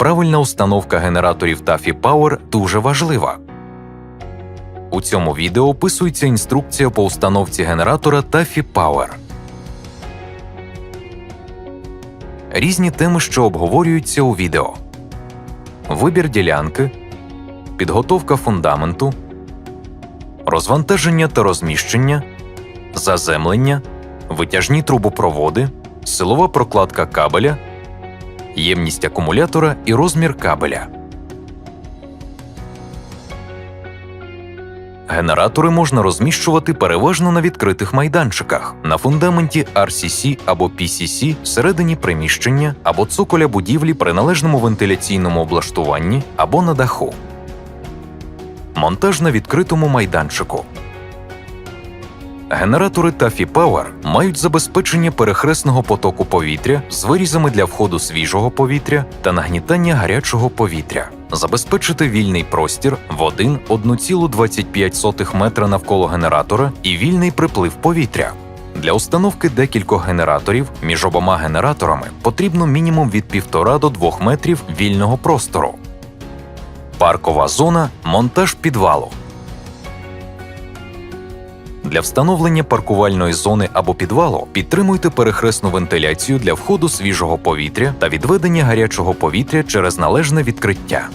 правильна установка генераторів Taffy Power дуже важлива. У цьому відео описується інструкція по установці генератора Taffy Power. Різні теми, що обговорюються у відео: вибір ділянки, підготовка фундаменту, розвантаження та розміщення, заземлення, витяжні трубопроводи, силова прокладка кабеля, ємність акумулятора і розмір кабеля. Генератори можна розміщувати переважно на відкритих майданчиках, на фундаменті RCC або PCC всередині приміщення або цоколя будівлі при належному вентиляційному облаштуванні або на даху. Монтаж на відкритому майданчику. Генератори Taffy Power мають забезпечення перехресного потоку повітря з вирізами для входу свіжого повітря та нагнітання гарячого повітря, забезпечити вільний простір в 1 1,25 метра навколо генератора і вільний приплив повітря. Для установки декількох генераторів між обома генераторами потрібно мінімум від 1,5 до 2 метрів вільного простору. Паркова зона монтаж підвалу. Для встановлення паркувальної зони або підвалу підтримуйте перехресну вентиляцію для входу свіжого повітря та відведення гарячого повітря через належне відкриття.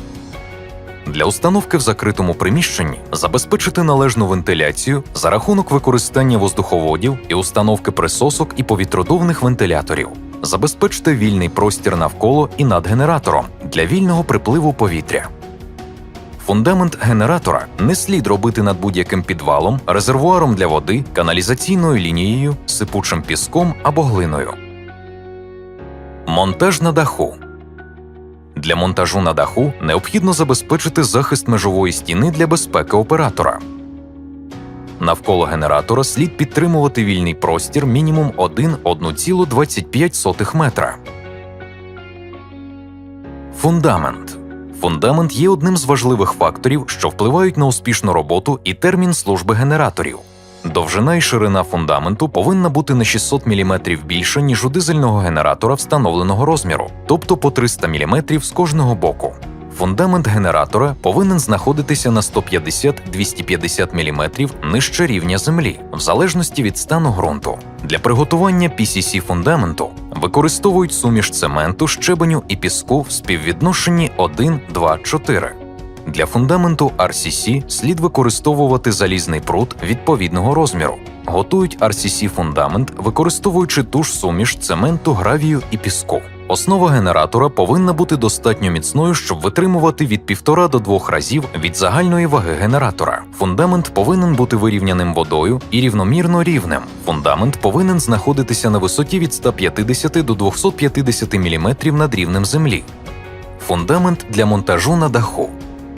Для установки в закритому приміщенні забезпечити належну вентиляцію за рахунок використання воздуховодів і установки присосок і повітродувних вентиляторів. Забезпечте вільний простір навколо і над генератором для вільного припливу повітря. Фундамент генератора не слід робити над будь-яким підвалом, резервуаром для води, каналізаційною лінією, сипучим піском або глиною. Монтаж на даху. Для монтажу на даху необхідно забезпечити захист межової стіни для безпеки оператора. Навколо генератора слід підтримувати вільний простір мінімум 1 1,25 метра. Фундамент. Фундамент є одним з важливих факторів, що впливають на успішну роботу і термін служби генераторів. Довжина і ширина фундаменту повинна бути на 600 мм більше, ніж у дизельного генератора встановленого розміру, тобто по 300 мм з кожного боку. Фундамент генератора повинен знаходитися на 150-250 мм нижче рівня землі, в залежності від стану ґрунту. Для приготування PCC фундаменту використовують суміш цементу, щебеню і піску в співвідношенні 1, 2, 4. Для фундаменту RCC слід використовувати залізний прут відповідного розміру. Готують RCC фундамент, використовуючи ту ж суміш цементу, гравію і піску. Основа генератора повинна бути достатньо міцною, щоб витримувати від 1,5 до 2 разів від загальної ваги генератора. Фундамент повинен бути вирівняним водою і рівномірно рівним. Фундамент повинен знаходитися на висоті від 150 до 250 мм над рівнем землі. Фундамент для монтажу на даху.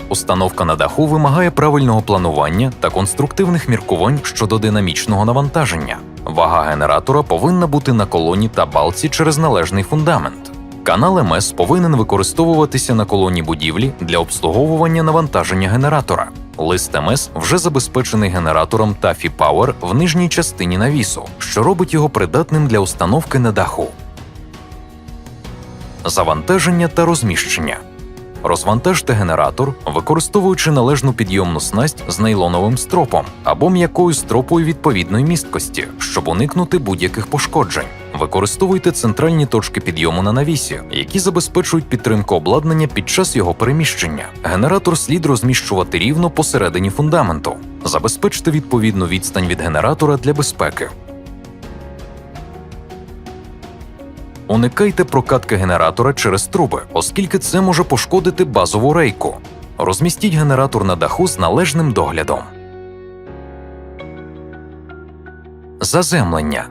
Установка на даху вимагає правильного планування та конструктивних міркувань щодо динамічного навантаження. Вага генератора повинна бути на колоні та балці через належний фундамент. Канал МС повинен використовуватися на колоні будівлі для обслуговування навантаження генератора. Лист МС вже забезпечений генератором Taffy Power в нижній частині навісу, що робить його придатним для установки на даху. Завантаження та розміщення. Розвантажте генератор, використовуючи належну підйомну снасть з нейлоновим стропом або м'якою стропою відповідної місткості, щоб уникнути будь-яких пошкоджень. Використовуйте центральні точки підйому на навісі, які забезпечують підтримку обладнання під час його переміщення. Генератор слід розміщувати рівно посередині фундаменту. Забезпечте відповідну відстань від генератора для безпеки. Уникайте прокатки генератора через труби, оскільки це може пошкодити базову рейку. Розмістіть генератор на даху з належним доглядом. Заземлення.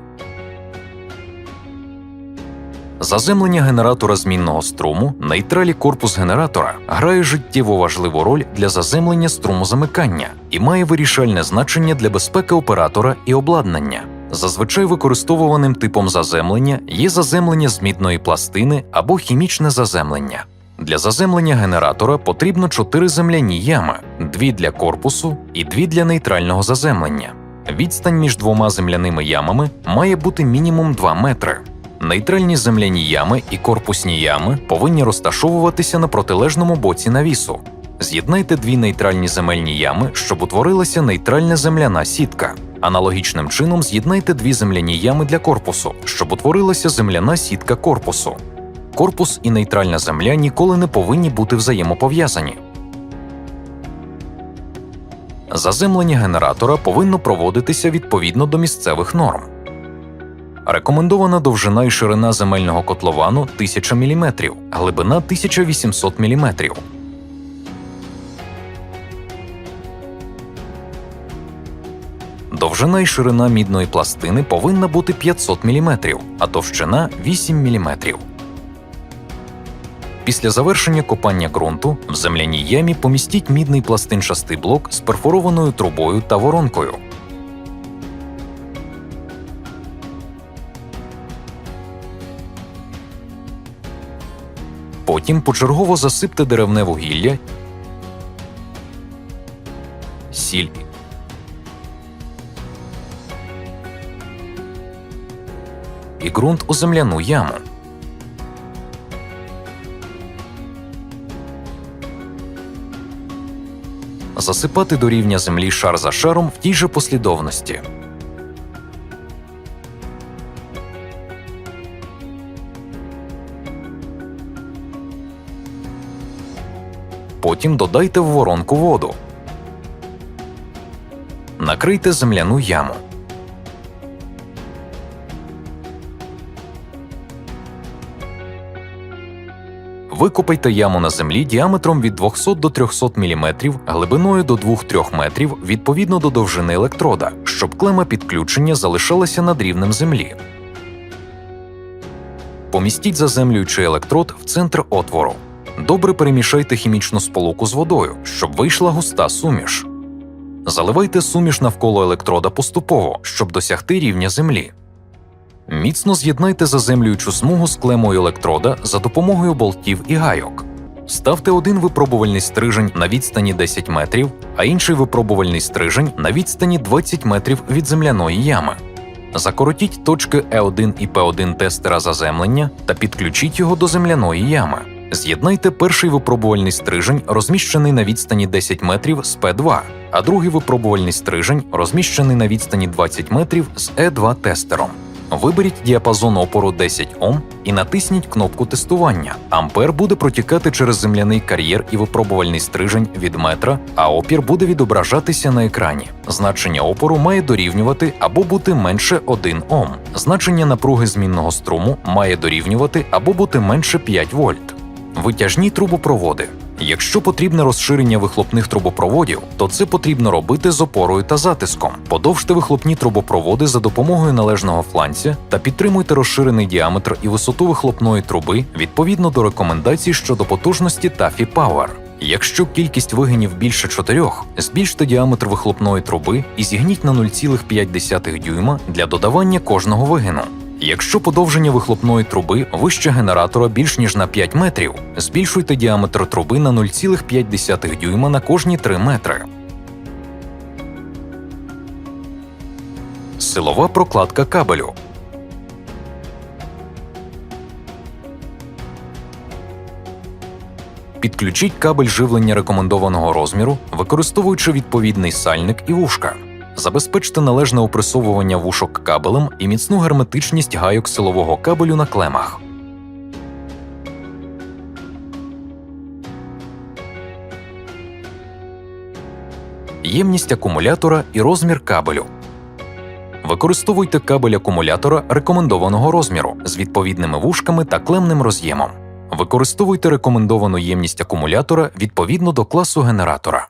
Заземлення генератора змінного струму, нейтралі корпус генератора грає життєво важливу роль для заземлення струмозамикання і має вирішальне значення для безпеки оператора і обладнання. Зазвичай використовуваним типом заземлення є заземлення з мідної пластини або хімічне заземлення. Для заземлення генератора потрібно чотири земляні ями: дві для корпусу і дві для нейтрального заземлення. Відстань між двома земляними ямами має бути мінімум 2 метри. Нейтральні земляні ями і корпусні ями повинні розташовуватися на протилежному боці навісу. З'єднайте дві нейтральні земельні ями, щоб утворилася нейтральна земляна сітка. Аналогічним чином з'єднайте дві земляні ями для корпусу, щоб утворилася земляна сітка корпусу. Корпус і нейтральна земля ніколи не повинні бути взаємопов'язані. Заземлення генератора повинно проводитися відповідно до місцевих норм. Рекомендована довжина і ширина земельного котловану 1000 мм, глибина 1800 мм. Довжина і ширина мідної пластини повинна бути 500 мм, а товщина 8 мм. Після завершення копання ґрунту в земляній ямі помістіть мідний пластинчастий блок з перфорованою трубою та воронкою. Потім почергово засипте деревне вугілля, сіль і ґрунт у земляну яму. Засипати до рівня землі шар за шаром в тій же послідовності. Потім додайте в воронку воду. Накрийте земляну яму. Викопайте яму на землі діаметром від 200 до 300 мм, глибиною до 2-3 метрів відповідно до довжини електрода, щоб клема підключення залишалася над рівнем землі. Помістіть заземлюючий електрод в центр отвору. Добре перемішайте хімічну сполуку з водою, щоб вийшла густа суміш. Заливайте суміш навколо електрода поступово, щоб досягти рівня землі. Міцно з'єднайте заземлюючу смугу з клемою електрода за допомогою болтів і гайок. Ставте один випробувальний стрижень на відстані 10 метрів, а інший випробувальний стрижень на відстані 20 метрів від земляної ями. Закоротіть точки Е1 і П1 тестера заземлення та підключіть його до земляної ями. З'єднайте перший випробувальний стрижень, розміщений на відстані 10 метрів з П2, а другий випробувальний стрижень, розміщений на відстані 20 метрів з Е2 тестером. Виберіть діапазон опору 10 Ом і натисніть кнопку тестування. Ампер буде протікати через земляний кар'єр і випробувальний стрижень від метра, а опір буде відображатися на екрані. Значення опору має дорівнювати або бути менше 1 Ом. Значення напруги змінного струму має дорівнювати або бути менше 5 вольт. Витяжні трубопроводи. Якщо потрібне розширення вихлопних трубопроводів, то це потрібно робити з опорою та затиском. Подовжте вихлопні трубопроводи за допомогою належного фланця та підтримуйте розширений діаметр і висоту вихлопної труби відповідно до рекомендацій щодо потужності Taffy Power. Якщо кількість вигинів більше 4, збільште діаметр вихлопної труби і зігніть на 0,5 дюйма для додавання кожного вигину. Якщо подовження вихлопної труби вище генератора більш ніж на 5 метрів, збільшуйте діаметр труби на 0,5 дюйма на кожні 3 метри. Силова прокладка кабелю. Підключіть кабель живлення рекомендованого розміру, використовуючи відповідний сальник і вушка. Забезпечте належне опресовування вушок кабелем і міцну герметичність гайок силового кабелю на клемах. Ємність акумулятора і розмір кабелю. Використовуйте кабель акумулятора рекомендованого розміру з відповідними вушками та клемним роз'ємом. Використовуйте рекомендовану ємність акумулятора відповідно до класу генератора.